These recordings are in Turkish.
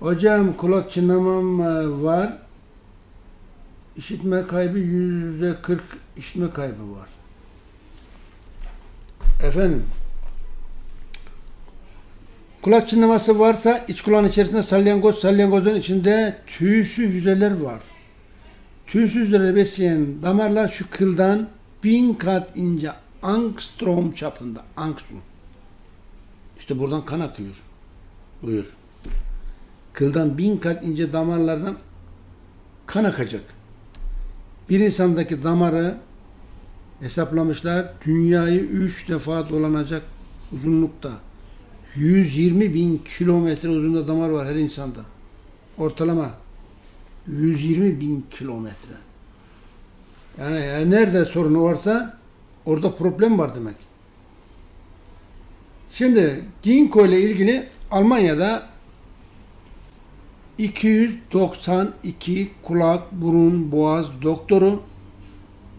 Hocam kulak çınlamam e, var. İşitme kaybı yüzde 40 işitme kaybı var. Efendim kulak çınlaması varsa iç kulağın içerisinde salyangoz, salyangozun içinde tüysüz hücreler var. Tüysüz hücreleri besleyen damarlar şu kıldan bin kat ince angstrom çapında. Angstrom. İşte buradan kan akıyor. Buyur. Kıldan bin kat ince damarlardan kan akacak. Bir insandaki damarı hesaplamışlar. Dünyayı üç defa dolanacak uzunlukta. 120 bin kilometre uzunluğunda damar var her insanda. Ortalama 120 bin kilometre. Yani eğer nerede sorunu varsa orada problem var demek. Şimdi ginkgo ile ilgili Almanya'da 292 kulak, burun, boğaz doktoru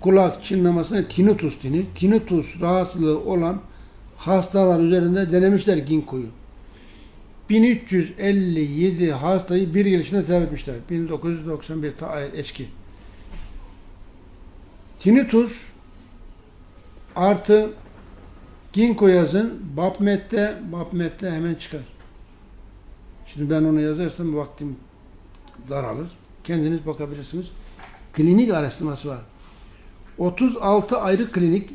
kulak çınlamasına tinnitus denir. Tinnitus rahatsızlığı olan hastalar üzerinde denemişler ginkgoyu. 1357 hastayı bir yıl içinde tedavi etmişler. 1991 ta eski. Tinnitus artı ginkgo yazın Babmet'te Babmet'te hemen çıkar. Şimdi ben onu yazarsam vaktim daralır. Kendiniz bakabilirsiniz. Klinik araştırması var. 36 ayrı klinik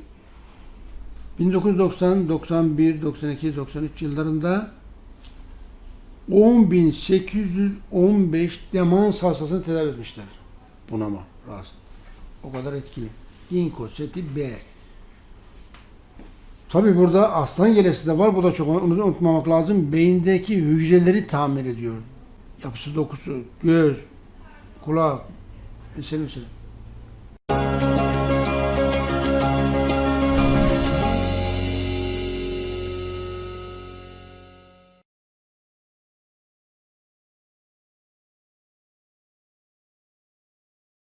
1990, 91, 92, 93 yıllarında 10.815 demans hastasını tedavi etmişler. Bunama rahatsız. O kadar etkili. Ginkgo seti B. Tabi burada aslan yelesi de var. Bu da çok unutmamak lazım. Beyindeki hücreleri tamir ediyor. Yapısı, dokusu, göz, kulak, mesela mesela.